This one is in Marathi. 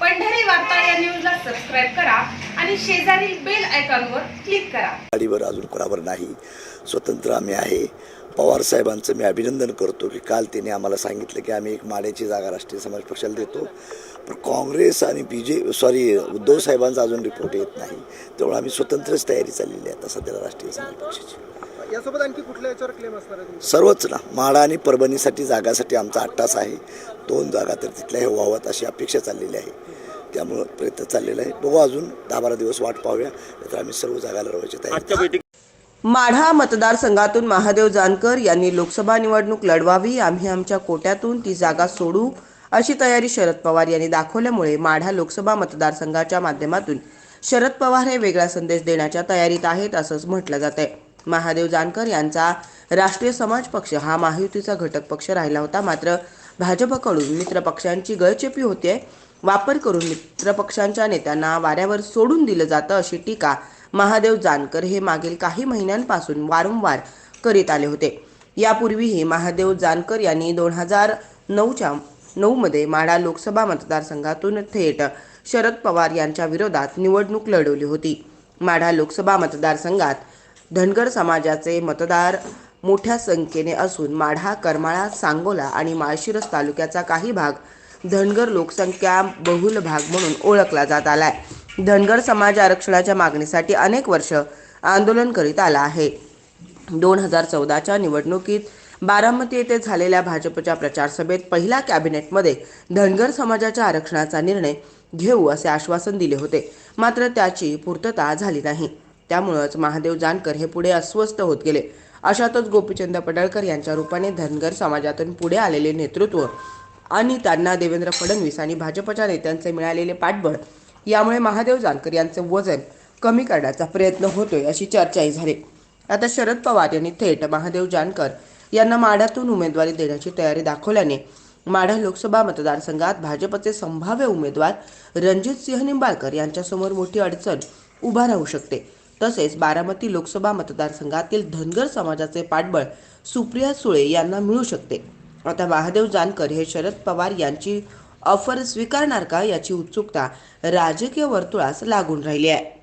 पंढरी वार्ता या न्यूजला सबस्क्राईब करा आणि शेजारील बेल आयकॉनवर क्लिक करा. गाडीवर अजून कोणावर नाही. स्वतंत्र आम्ही आहे. पवार साहेबांचं मी अभिनंदन करतो की काल त्यांनी आम्हाला सांगितलं की आम्ही एक माड्याची जागा राष्ट्रीय समाज पक्षाला देतो. पण काँग्रेस आणि बी जे सॉरी उद्धव साहेबांचा अजून रिपोर्ट येत नाही. त्यामुळे आम्ही स्वतंत्रच तयारी चाललेली आहे आता सध्याला राष्ट्रीय समाज पक्षाची. यासोबत आणखी कुठल्या याच्यावर क्लेम असणार आहे तुमचा? सर्वच ना. माडा आणि परभणीसाठी जागासाठी आमचा अट्टास आहे. दोन जागा तर तिथल्या हे व्हाव्यात अशी अपेक्षा चाललेली आहे. त्यामुळं प्रयत्न चाललेला आहे. बघू अजून दहा बारा दिवस वाट पाहूया. तर आम्ही सर्व जागा लढवायची तयारी माढा मतदारसंघातून महादेव जानकर यांनी लोकसभा निवडणूक लढवावी आम्ही आमच्या कोट्यातून ती जागा सोडू अशी तयारी शरद पवार यांनी दाखवल्यामुळे माढा लोकसभा मतदारसंघाच्या माध्यमातून शरद पवार हे वेगळा संदेश देण्याच्या तयारीत आहेत असंच म्हटलं जात आहे महादेव जानकर यांचा राष्ट्रीय समाज पक्ष हा महायुतीचा घटक पक्ष राहिला होता. मात्र भाजपकडून मित्रपक्षांची गळचेपी होते. वापर करून मित्रपक्षांच्या नेत्यांना वाऱ्यावर सोडून दिलं जातं अशी टीका महादेव जानकर हे मागील काही महिन्यांपासून वारंवार करीत आले होते. यापूर्वीही महादेव जानकर यांनी दोन हजार नऊच्या नऊमध्ये माढा लोकसभा मतदारसंघातून थेट शरद पवार यांच्या विरोधात निवडणूक लढवली होती. माढा लोकसभा मतदारसंघात धनगर समाजाचे मतदार मोठ्या संख्येने असून माढा करमाळा सांगोला आणि माळशिरस तालुक्याचा काही भाग धनगर लोकसंख्या बहुल भाग म्हणून ओळखला जात आला आहे धनगर समाज आरक्षणाच्या मागणीसाठी अनेक वर्ष आंदोलन करीत आला आहे. दोन हजार चौदाच्या निवडणुकीत बारामती येथे झालेल्या भाजपच्या प्रचार सभेत पहिल्या कॅबिनेटमध्ये धनगर समाजाच्या आरक्षणाचा निर्णय घेऊ असे आश्वासन दिले होते. मात्र त्याची पूर्तता झाली नाही. त्यामुळंच महादेव जानकर हे पुढे अस्वस्थ होत गेले. अशातच गोपीचंद पडळकर यांच्या रूपाने धनगर समाजातून पुढे आलेले नेतृत्व आणि त्यांना देवेंद्र फडणवीस आणि भाजपच्या नेत्यांचे मिळालेले पाठबळ यामुळे महादेव जानकर यांचं वजन कमी करण्याचा प्रयत्न होतोय अशी चर्चाही झाली. आता शरद पवार यांनी थेट महादेव जानकर यांना माढ्यातून उमेदवारी देण्याची तयारी दाखवल्याने माढा लोकसभा मतदारसंघात भाजपचे संभाव्य उमेदवार रणजित सिंह निंबाळकर यांच्यासमोर मोठी अडचण उभा राहू शकते. तसेच बारामती लोकसभा मतदारसंघातील धनगर समाजाचे पाठबळ सुप्रिया सुळे यांना मिळू शकते. आता महादेव जानकर हे शरद पवार यांची ऑफर स्वीकारणार का याची उत्सुकता राजकीय वर्तुळास लागून राहिली आहे.